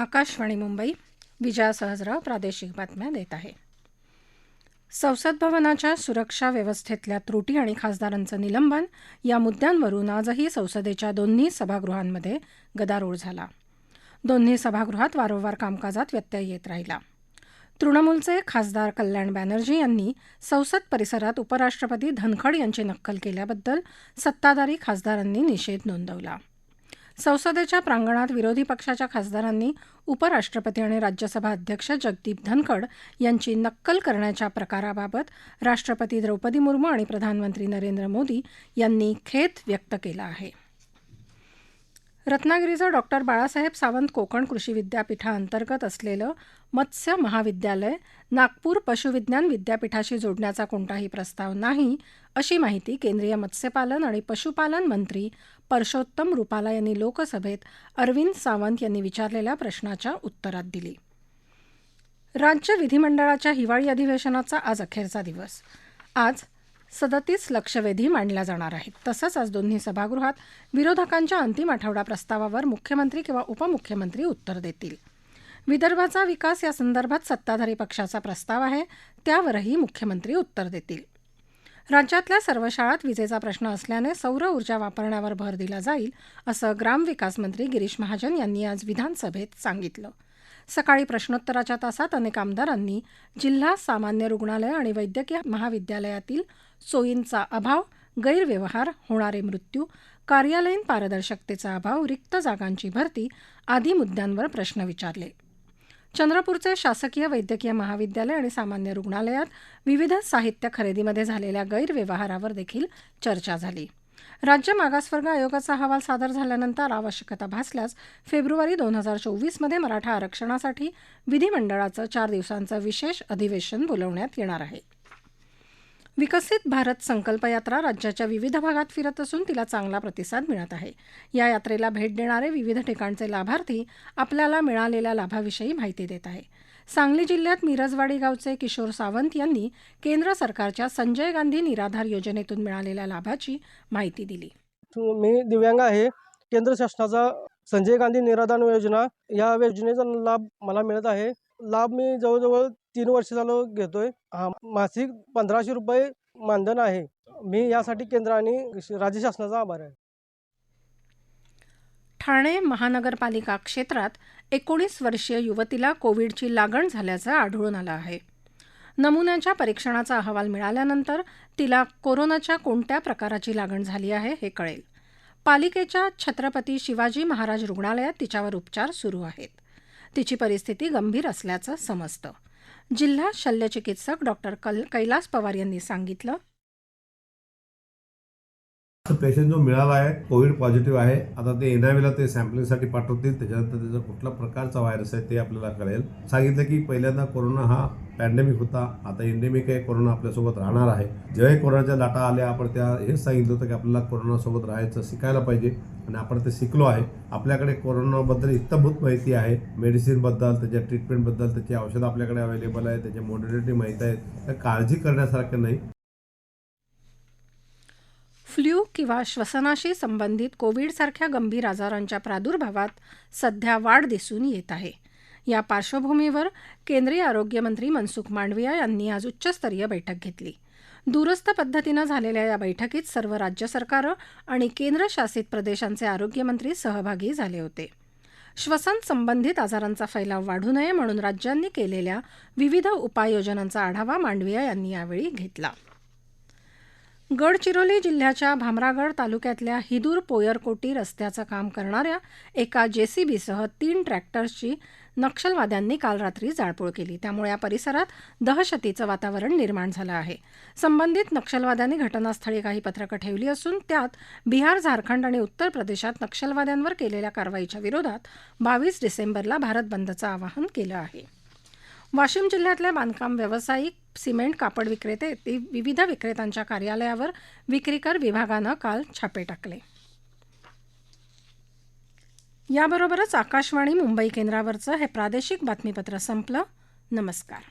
आकाशवाणी मुंबई विजया सहजराव प्रादेशिक बातम्या देत आहे. संसद भवनाच्या सुरक्षा व्यवस्थेतल्या त्रुटी आणि खासदारांचं निलंबन या मुद्द्यांवरून आजही संसदेच्या दोन्ही सभागृहांमध्ये गदारोळ झाला. दोन्ही सभागृहात वारंवार कामकाजात व्यत्यय येत राहिला. तृणमूलचे खासदार कल्याण बॅनर्जी यांनी संसद परिसरात उपराष्ट्रपती धनखड यांची नक्कल केल्याबद्दल सत्ताधारी खासदारांनी निषेध नोंदवला. संसदेच्या प्रांगणात विरोधी पक्षाच्या खासदारांनी उपराष्ट्रपती आणि राज्यसभा अध्यक्ष जगदीप धनखड यांची नक्कल करण्याच्या प्रकाराबाबत राष्ट्रपती द्रौपदी मुर्मू आणि प्रधानमंत्री नरेंद्र मोदी यांनी खेद व्यक्त केला आहे. रत्नागिरीचं डॉक्टर बाळासाहेब सावंत कोकण कृषी विद्यापीठाअंतर्गत असलेलं मत्स्य महाविद्यालय नागपूर पशुविज्ञान विद्यापीठाशी जोडण्याचा कोणताही प्रस्ताव नाही अशी माहिती केंद्रीय मत्स्यपालन आणि पशुपालन मंत्री परषोत्तम रुपाला यांनी लोकसभेत अरविंद सावंत यांनी विचारलेल्या प्रश्नाच्या उत्तरात दिली. राज्य विधिमंडळाच्या हिवाळी अधिवेशनाचा आज अखेरचा दिवस. आज सदतीस लक्षवेधी मांडल्या जाणार आहेत. तसंच आज दोन्ही सभागृहात विरोधकांच्या अंतिम आठवडा प्रस्तावावर मुख्यमंत्री किंवा उपमुख्यमंत्री उत्तर देतील. विदर्भाचा विकास या संदर्भात सत्ताधारी पक्षाचा प्रस्ताव आहे त्यावरही मुख्यमंत्री उत्तर देतील. राज्यातल्या सर्व शाळात विजेचा प्रश्न असल्याने सौर ऊर्जा वापरण्यावर भर दिला जाईल असं ग्रामविकास मंत्री गिरीश महाजन यांनी आज विधानसभेत सांगितलं. सकाळी प्रश्नोत्तराच्या तासात अनेक आमदारांनी जिल्हा सामान्य रुग्णालय आणि वैद्यकीय महाविद्यालयातील सोयींचा अभाव गैरव्यवहार होणारे मृत्यू कार्यालयीन पारदर्शकतेचा अभाव रिक्त जागांची भरती आदी मुद्द्यांवर प्रश्न विचारले. चंद्रपूरचे शासकीय वैद्यकीय महाविद्यालय आणि सामान्य रुग्णालयात विविध साहित्य खरेदीमध्ये झालेल्या गैरव्यवहारावर देखील चर्चा झाली. राज्य मागासवर्ग आयोगाचा अहवाल सादर झाल्यानंतर आवश्यकता भासल्यास फेब्रुवारी दोन हजार चोवीसमध्ये मराठा आरक्षणासाठी विधिमंडळाचं चार दिवसांचं विशेष अधिवेशन बोलवण्यात येणार आहे. विकसित भारत संकल्प यात्रा राज्याच्या विविध भागात फिरत असून तिला चांगला प्रतिसाद मिळत आहे. या यात्रेला भेट देणारे विविध ठिकाणचे लाभार्थी आपल्याला मिळालेल्या लाभाविषयी माहिती देत आहे. सांगली जिल्ह्यात मिरजवाडी गावचे किशोर सावंत यांनी केंद्र सरकारच्या संजय गांधी निराधार योजनेतून मिळालेल्या लाभाची माहिती दिली. मी दिव्यांग आहे. केंद्र शासनाचा संजय गांधी निराधार योजना या योजनेचा लाभ मला मिळत आहे. लाभ मी जवळजवळ तीन वर्ष झालो घेतोय. मासिक पंधराशे रुपये मानधन आहे. मी यासाठी केंद्र आणि राज्य शासनाचा आभार आहे. ठाणे महानगरपालिका क्षेत्रात एकोणीस वर्षीय युवतीला कोविडची लागण झाल्याचं आढळून आलं आहे. नमुन्याच्या परीक्षणाचा अहवाल मिळाल्यानंतर तिला कोरोनाच्या कोणत्या प्रकाराची लागण झाली आहे हे कळेल. पालिकेच्या छत्रपती शिवाजी महाराज रुग्णालयात तिच्यावर उपचार सुरू आहेत. तिची परिस्थिती गंभीर असल्याचं समजतं. जिल्हा शल्यचिकित्सक डॉक्टर कल कैलास पवार यांनी सांगितलं पेशंट जो मिळाला आहे कोविड पॉझिटिव्ह आहे आता ते एनआयव्हीला ते सॅम्पलिंगसाठी पाठवतील त्याच्यानंतर त्याचा कुठला प्रकारचा व्हायरस आहे ते आपल्याला कळेल. सांगितलं की पहिल्यांदा कोरोना हा पॅन्डेमिक होता आता एंडेमिक आहे कोरोना आपल्यासोबत राहणार आहे. जेव्हा कोरोनाच्या लाटा आल्या आपण त्या हेच सांगितलं होतं की आपल्याला कोरोनासोबत राहायचं शिकायला पाहिजे. आणि आपण ते शिकलो आहे. आपल्याकडे कोरोनाबद्दल इत्तभूत माहिती आहे. मेडिसिनबद्दल त्याच्या ट्रीटमेंटबद्दल त्याची औषधं आपल्याकडे अवेलेबल आहे त्याच्या मॉडर्निटी माहीत आहे तर काळजी करण्यासारखं नाही. फ्ल्यू किंवा श्वसनाशी संबंधित कोविडसारख्या गंभीर आजारांच्या प्रादुर्भावात सध्या वाढ दिसून येत आहे. या पार्श्वभूमीवर केंद्रीय आरोग्यमंत्री मनसुख मांडविया यांनी आज उच्चस्तरीय बैठक घेतली. दूरस्थ पद्धतीनं झालेल्या या बैठकीत सर्व राज्य सरकारं आणि केंद्रशासित प्रदेशांचे आरोग्यमंत्री सहभागी झाले होते. श्वसन संबंधित आजारांचा फैलाव वाढू नये म्हणून राज्यांनी केलेल्या विविध उपाययोजनांचा आढावा मांडविया यांनी यावेळी घेतला. गडचिरोली जिल्ह्याच्या भामरागड तालुक्यातल्या हिदूर पोयरकोटी रस्त्याचं काम करणाऱ्या एका जेसीबीसह तीन ट्रॅक्टर्सची नक्षलवाद्यांनी काल रात्री जाळपोळ केली. त्यामुळे या परिसरात दहशतीचं वातावरण निर्माण झालं आहे. संबंधित नक्षलवाद्यांनी घटनास्थळी काही पत्रकं ठेवली असून त्यात बिहार झारखंड आणि उत्तर प्रदेशात नक्षलवाद्यांवर केलेल्या कारवाईच्या विरोधात बावीस डिसेंबरला भारत बंदचं आवाहन केलं आहे. वाशिम जिल्ह्यातले बांधकाम व्यावसायिक सिमेंट कापड विक्रेते ते विविध विक्रेत्यांच्या कार्यालयावर विक्रीकर विभागानं काल छापे टाकले. याबरोबरच आकाशवाणी मुंबई केंद्रावरचं हे प्रादेशिक बातमीपत्र संपलं. नमस्कार.